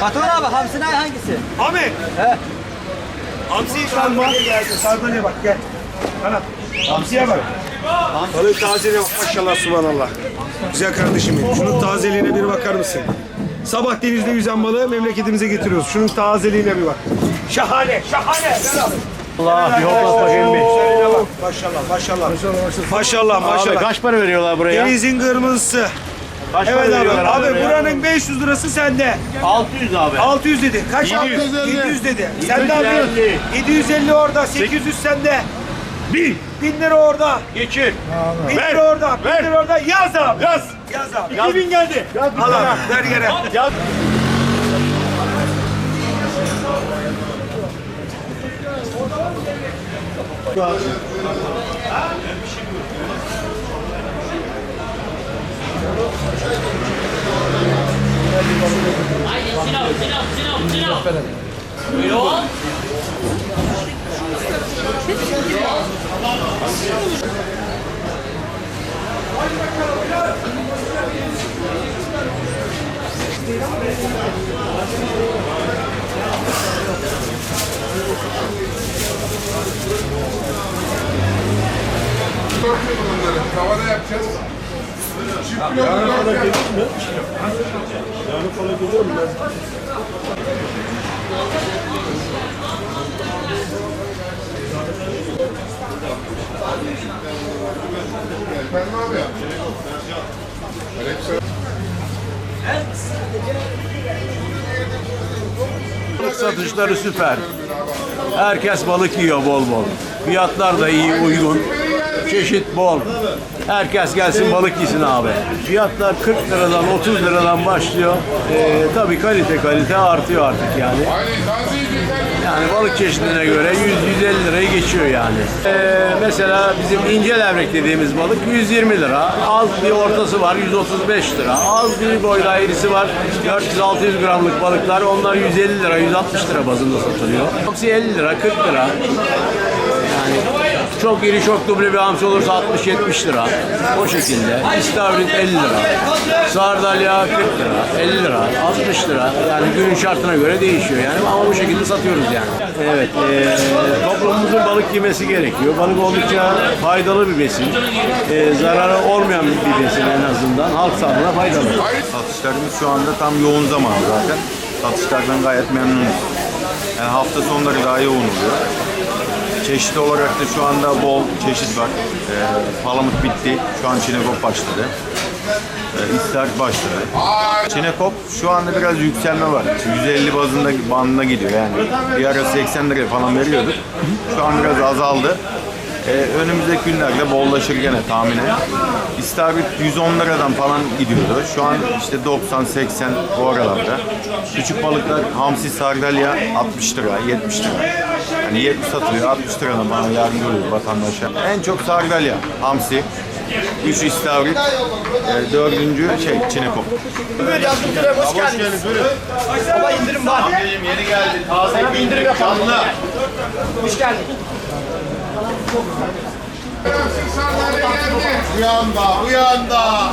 Patron abi hamsine hangisi? Abi. He. Hamsi sardalya geldi. Sardalya bak gel. Bana. Hamsiye bak. Balık tazeliğine bak maşallah subhanallah. Güzel kardeşim benim. Şunun tazeliğine bir bakar mısın? Sabah denizde yüzen balığı memleketimize getiriyoruz. Şunun tazeliğine bir bak. Şahane, şahane. Gel abi. Allah bir hoplat bakayım bir. Maşallah, maşallah. Maşallah, Abi maşallah. kaç para veriyorlar buraya? Denizin kırmızısı. Kaç para Evet abi. veriyorlar Abi buraya? buranın 500 lirası sende. 600 abi. 600 dedi. Kaç? 700. 700 dedi. Sen 750. yapıyorsun? 750 orada, 800 sende. 1000. 1000 lira orada. Geçir. 1000 Ver. lira orada. 1000 Ver. lira orada. Yaz abi. Yaz. Yaz abi. Yaz. 2000 geldi. Al abi. Ver gene. Yaz. Şu an... Haydi silah, silah, silah, silah. Buyurun. Haydi bakalım, biraz. Bunları. Tavada yapacağız. Çift yolu dört yap. Efendim abi? Alexa. Balık satışları süper. Herkes balık yiyor bol bol. Fiyatlar da iyi, uygun. Çeşit bol. Herkes gelsin balık yesin abi. Fiyatlar 40 liradan 30 liradan başlıyor. Ee, tabii kalite kalite artıyor artık yani. Yani balık çeşidine göre 100-150 lirayı geçiyor yani. Ee, mesela bizim ince levrek dediğimiz balık 120 lira. Az bir ortası var 135 lira. Az bir boyda irisi var 400-600 gramlık balıklar. Onlar 150 lira 160 lira bazında satılıyor. Hamsi 50 lira 40 lira. Çok iri çok duble bir hamsi olursa 60-70 lira. O şekilde. İstavrit 50 lira. Sardalya 40 lira, 50 lira, 60 lira. Yani günün şartına göre değişiyor yani ama bu şekilde satıyoruz yani. Evet, eee toplumumuzun balık yemesi gerekiyor. Balık oldukça faydalı bir besin. Eee, zararı olmayan bir besin en azından. Halk sağlığına faydalı. Satışlarımız şu anda tam yoğun zaman zaten. Satışlardan gayet memnunuz. Yani hafta sonları daha yoğun oluyor. Çeşit olarak da şu anda bol çeşit var. Ee, palamut bitti. Şu an çinekop başladı. Ee, istavrit başladı. Çinekop şu anda biraz yükselme var. 150 bazında bandına gidiyor yani. Bir ara 80 liraya falan veriyorduk. Şu an biraz azaldı. Ee, önümüzdeki günlerde bollaşır gene tahminen. İstavrit 110 liradan falan gidiyordu. Şu an işte 90-80 o aralarda. Küçük balıklar hamsi sardalya 60 lira, 70 lira. Yani 70 satılıyor, 60 liradan bana yardımcı oluyor vatandaşa. En çok sardalya, hamsi. 3 istavrit, e, dördüncü şey çinekop. Hoş geldiniz. Baba indirim var. Yeni geldi, taze indirim yapalım. Hoş geldin. Sardalya geldi. Uyanda, uyanda.